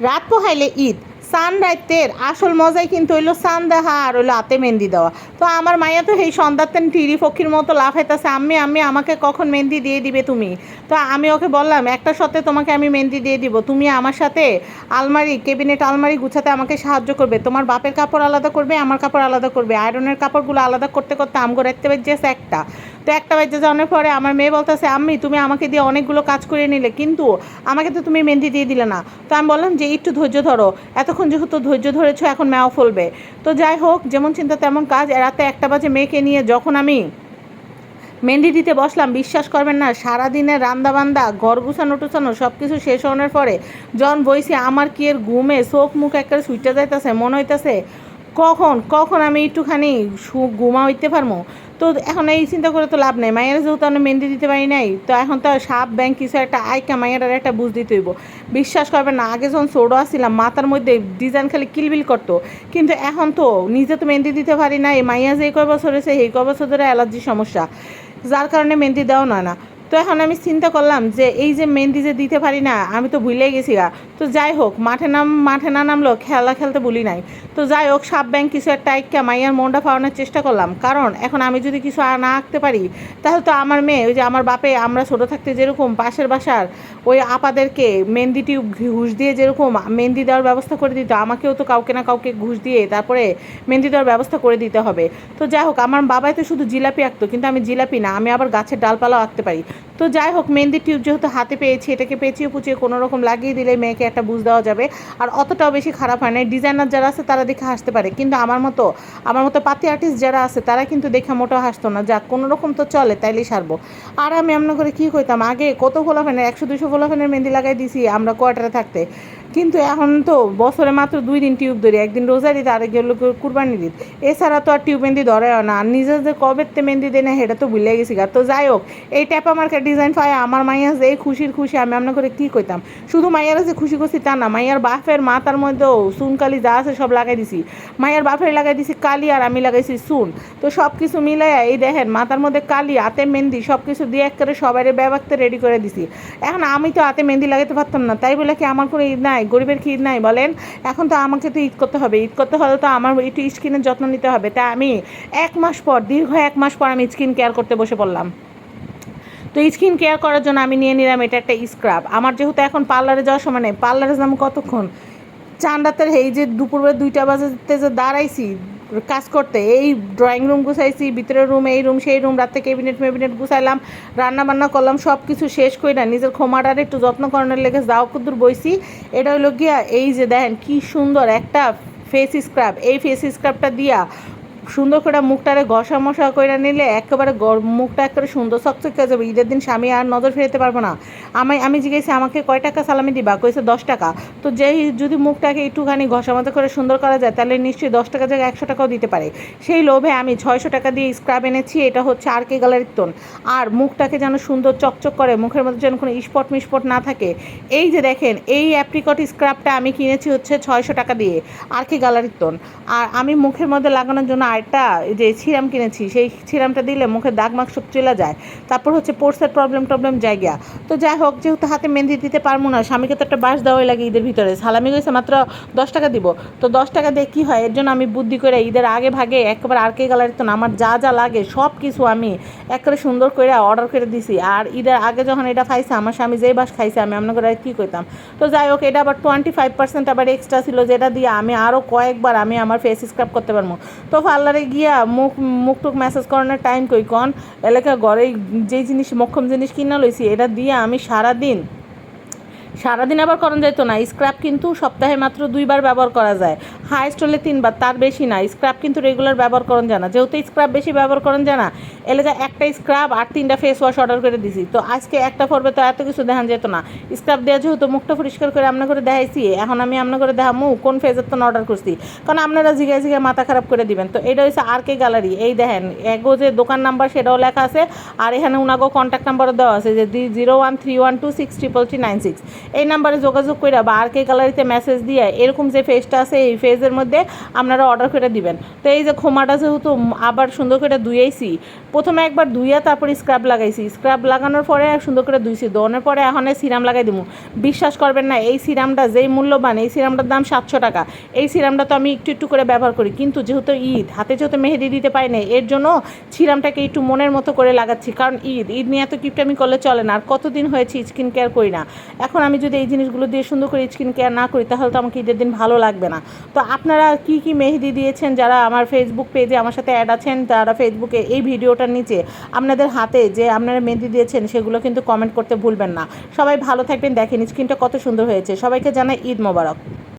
রাত পোহাইলে ঈদ। সান রাইতের আসল মজাই কিন্তু হইল সান দেখা আর হইল হাতে মেহেন্দি দেওয়া। তো আমার মাইয়া তো সেই সন্ধ্যাতেন টিরি ফকির মতো লাফাইতেছে আমি আমি আমাকে কখন মেহেন্দি দিয়ে দিবে তুমি? তো আমি ওকে বললাম, একটা সত্ত্বে তোমাকে আমি মেহেন্দি দিয়ে দিব। তুমি আমার সাথে আলমারি কেবিনেট আলমারি গুছাতে আমাকে সাহায্য করবে। তোমার বাপের কাপড় আলাদা করবে, আমার কাপড় আলাদা করবে। আয়রনের কাপড়গুলো আলাদা করতে করতে আমগো রাখতে বেজেছে একটা। তো একটা বেজে যাওয়ার পরে আমার মেয়ে বলতেছে, আম্মি, তুমি আমাকে দিয়ে অনেকগুলো কাজ করে নিলে, কিন্তু আমাকে তো তুমি মেহেন্দি দিয়ে দিলে না। তো আমি বললাম যে, একটু ধৈর্য ধরো। এতক্ষণ যেহেতু ধৈর্য ধরেছ, এখন মেয়াও ফলবে। তো যাই হোক, যেমন চিন্তা তেমন কাজ। রাতে একটা বাজে মেয়েকে নিয়ে যখন আমি মেহেন্দি দিতে বসলাম, বিশ্বাস করবেন না সারাদিনের রান্দা বান্দা, ঘর গুছানো টুছানো সব কিছু শেষ হওয়ার পরে যখন বইছি, আমার কি এর ঘুমে চোখ মুখ একটা সুইটা যাইতেছে, মনে হইতেছে, কখন কখন আমি একটুখানি ঘুমা হইতে পারব তো এখন এই চিন্তা করে তো লাভ নাই। মায়ের যেহেতু আমি মেহেন্দি দিতে পারি নাই, তো এখন তো সাপ ব্যাংক কিছু একটা আয়কা মায়ের আর একটা বুঝ দিতে হইব। বিশ্বাস করবে না, আগে যখন ছোটো আসছিলাম মাথার মধ্যে ডিজাইন খালি কিলবিল করতো। কিন্তু এখন তো নিজে তো মেহেন্দি দিতে পারি না এই মাইয়া যে কয় বছর হয়েছে এই কয় বছর ধরে অ্যালার্জির সমস্যা। যার কারণে মেহেন্দি দেওয়া না না। তো এখন আমি চিন্তা করলাম যে এই যে মেহেন্দি যে দিতে পারি না, আমি তো ভুলে গেছি গা। তো যাই হোক, মাঠে নাম, মাঠে না নামলেও খেলা খেলতে ভুলি নাই। তো যাই হোক, সাপ ব্যাংক কিছু একটা আইকা মাইয়ার মনটা পাওয়ানোর চেষ্টা করলাম। কারণ এখন আমি যদি কিছু না আঁকতে পারি, তাহলে তো আমার মেয়ে, ওই যে আমার বাপে, আমরা ছোটো থাকতে যেরকম পাশের বাসার ওই আপাদেরকে মেহেন্দিটি ঘুষ দিয়ে যেরকম মেহেন্দি দেওয়ার ব্যবস্থা করে দিত, আমাকেও তো কাউকে না কাউকে ঘুষ দিয়ে তারপরে মেহেন্দি দেওয়ার ব্যবস্থা করে দিতে হবে। তো যাই হোক, আমার বাবাই তো শুধু জিলাপি আঁকতো, কিন্তু আমি জিলাপি না, আমি আবার গাছের ডালপালাও আঁকতে পারি। তো যাই হোক, মেহেন্দির টিউব যেহেতু হাতে পেয়েছি, এটাকে পেঁচিয়ে পুচিয়ে কোনো রকম লাগিয়ে দিলে মেয়েকে একটা বুঝ দেওয়া যাবে। আর অতটাও বেশি খারাপ হয় না। ডিজাইনার যারা আছে, তারা দেখে হাসতে পারে। কিন্তু আমার মতো আমার মতো পাতি আর্টিস্ট যারা আছে, তারা কিন্তু দেখে মোটেও হাসতো না। যাক, কোনো রকম তো চলে, তাইলেই সারবো। আর আমি এমন করে কী করতাম আগে কত ফোলাফেনের একশো দুশো ফোলাফেনের মেহেন্দি লাগাই দিছি, আমরা কোয়ার্টারে থাকতে। কিন্তু এখন তো বছরে মাত্র দুই দিন টিউব ধরি, একদিন রোজার ঈদ আরেক হলো কুরবানি ঈদ এছাড়া তো আর টিউব মেহেন্দি ধরে না। আর নিজের যে কবে তে মেহেন্দি দেয় না, সেটা তো ভুলে গেছি গা। তো যাই হোক, এই ট্যাপা মার্কেট ডিজাইন পায়, আমার মাইয়া যে খুশির খুশি, আমি আপনার করে কী কইতাম? শুধু মাইয়ার যে খুশি করছি তা না, মাইয়ার বাপের মাথার মধ্যেও সুন কালি যা আছে সব লাগাই দিছি। মাইয়ার বাফের লাগাই দিছি কালি আর আমি লাগাইছি সুন তো সব কিছু মিলাইয়া, এই দেখেন, মাথার মধ্যে কালি, হাতে মেহেন্দি, সব কিছু দিয়ে এক করে সবাই ব্যাবাকতে রেডি করে দিছি। এখন আমি তো হাতে মেহেন্দি লাগাতে পারতাম না, তাই বলে কি আমার কোনো ঈদ নাই? গরিবের কি ঈদ নাই, বলেন। এখন তো আমাকে তো ঈদ করতে হবে। ঈদ করতে হলে তো আমার একটু স্কিনের যত্ন নিতে হবে। তা আমি এক মাস পর, দীর্ঘ এক মাস পর আমি স্কিন কেয়ার করতে বসে পড়লাম। তো স্কিন কেয়ার করার জন্য আমি নিয়ে নিলাম এটা একটা স্ক্রাব। আমার যেহেতু এখন পার্লারে যাওয়ার সময় নেই পার্লারে যাব কতক্ষণ? চান্ডাতের এই যে দুপুরবেলা দুইটা বাজেতে যে দাঁড়াইছি কাজ করতে। এই ড্রয়িং রুম গুছাইছি, ভিতরের রুম এই রুম সেই রুম রাতে কেবিনেট মেবিনেট গুছাইলাম রান্না বান্না করলাম সব কিছু শেষ করি না নিজের ক্ষমাটার একটু যত্ন করানোর লেগে যাও কুদ্দুর বইছি। এটা হলো গিয়া, এই যে দেখেন কি সুন্দর একটা ফেস স্ক্রাব এই ফেস স্ক্রাবটা দিয়া সুন্দর করে মুখটারে ঘষা মশা করে নিলে একেবারে মুখটা একেবারে সুন্দর চকচকে হয়ে যাবে। ঈদের দিন স্বামী আর নজর ফেরাতে পারব না। আমি আমি জিজ্ঞেসি, আমাকে কয় টাকা সালামি দিবা? কইছে, দশ টাকা। তো যেই যদি মুখটাকে একটুখানি ঘষা মতো করে সুন্দর করা যায়, তাহলে নিশ্চয়ই দশ টাকা জায়গায় একশো টাকাও দিতে পারে। সেই লোভে আমি ছয়শো টাকা দিয়ে স্ক্রাব এনেছি, এটা হচ্ছে আর কে গ্যালারির তোন। আর মুখটাকে যেন সুন্দর চকচক করে, মুখের মধ্যে যেন কোনো স্পট মিস্পট না থাকে। এই যে দেখেন, এই অ্যাপ্রিকট স্ক্রাবটা আমি কিনেছি হচ্ছে ছয়শো টাকা দিয়ে, আর কে গ্যালারির তোন। আর আমি মুখের মধ্যে লাগানোর জন্য এই যে সিরাম কিনেছি, সেই সিরামটা দিলে মুখে দাগ মাগ সব চলে যায়। তারপর হচ্ছে পোর্সের প্রবলেম টবলেম জায়গা তো যাই হোক, যেহেতু হাতে মেহেন্দি দিতে পারব না, স্বামীকে তো একটা বাস দেওয়াই লাগে ঈদের ভিতরে। সালামি গেছে মাত্র দশ টাকা দিব। তো দশ টাকা দিয়ে কী হয়? এর জন্য আমি বুদ্ধি করে ঈদের আগে ভাগে একবার আর কে গ্যালারি তো না, আমার যা যা লাগে সব কিছু আমি একবারে সুন্দর করে অর্ডার করে দিছি। আর ঈদের আগে যখন এটা খাইছে আমার স্বামী যেই বাস খাইছে, আমি আপনার করে কী করতাম তো যাই হোক, এটা আবার টোয়েন্টি ফাইভ পার্সেন্ট আবার এক্সট্রা ছিল, যেটা দিয়ে আমি আরও কয়েকবার আমি আমার ফেস স্ক্রাব করতে পারব। তো পার্লারে গিয়া মুখ মুখ টুক ম্যাসেজ করানোর টাইম কই? কন, এলাকা ঘরে যেই জিনিস, মক্ষম জিনিস কিনা লইছি, এটা দিয়ে আমি সারাদিন সারাদিন আবার করা যেত না। স্ক্র্যাপ কিন্তু সপ্তাহে মাত্র দুইবার ব্যবহার করা যায়। হাইস্ট হলে তিনবার, তার বেশি না। স্ক্র্যাপ কিন্তু রেগুলার ব্যবহার করেন জানা যেহেতু স্ক্র্যাপ বেশি ব্যবহার করেন জানা না এলাকা একটা স্ক্রাব আর তিনটা ফেস ওয়াশ অর্ডার করে দিছি। তো আজকে একটা পর্বে তো এত কিছু দেখান যেত না। স্ক্রাব দেওয়া যেহেতু মুখটা পরিষ্কার করে আপনার করে দেখাইছি, এখন আমি আপনার করে দেখামু কোন ফেজের তো অর্ডার করছি। কারণ আপনারা জিগায় জিগায় মাথা খারাপ করে দিবেন। তো এটা হচ্ছে আর কে গ্যালারি এই দেখেন, এগো যে দোকান নাম্বার সেটাও লেখা আছে। আর এখানে উনাগো কন্ট্যাক্ট নাম্বারও দেওয়া আছে যে zero one three one two six triple three nine six এই নাম্বারে যোগাযোগ করে বা আর কে গ্যালারিতে মেসেজ দিয়ে এরকম যে ফেজটা আছে, এই ফেজের মধ্যে আপনারা অর্ডার করে দিবেন। তো এই যে খোমাটা যেহেতু আবার সুন্দর করে ধুয়েছি প্রথমে একবার ধুইয়া তারপরে স্ক্রাব লাগাইছি। স্ক্রাব লাগানোর পরে সুন্দর করে ধুইছি, ধোয়ানোর পরে এখন সিরাম লাগাই দিব বিশ্বাস করবেন না, এই সিরামটা যেই মূল্যবান, এই সিরামটার দাম সাতশো টাকা। এই সিরামটা তো আমি একটু একটু করে ব্যবহার করি, কিন্তু যেহেতু ঈদ, হাতে যেহেতু মেহেদি দিতে পারি না এর জন্য সিরামটাকে একটু মনের মতো করে লাগাচ্ছি, কারণ ঈদ ঈদ নিয়ে এত কিপটামি করলে চলে না, আর কতদিন হয়েছে স্কিন কেয়ার করি না। এখন আমি যদি এই জিনিসগুলো দিয়ে সুন্দর করে স্কিন কেয়ার না করি, তাহলে তো আমাকে ঈদের দিন ভালো লাগবে না। তো আপনারা কি কি মেহেদি দিয়েছেন? যারা আমার ফেসবুক পেজে আমার সাথে অ্যাড আছেন, তারা ফেসবুকে এই ভিডিওটার নিচে আপনাদের হাতে যে আপনারা মেহেদি দিয়েছেন, সেগুলো কিন্তু কমেন্ট করতে ভুলবেন না। সবাই ভালো থাকবেন, দেখেন স্কিনটা কত সুন্দর হয়েছে। সবাইকে জানাই ঈদ মোবারক।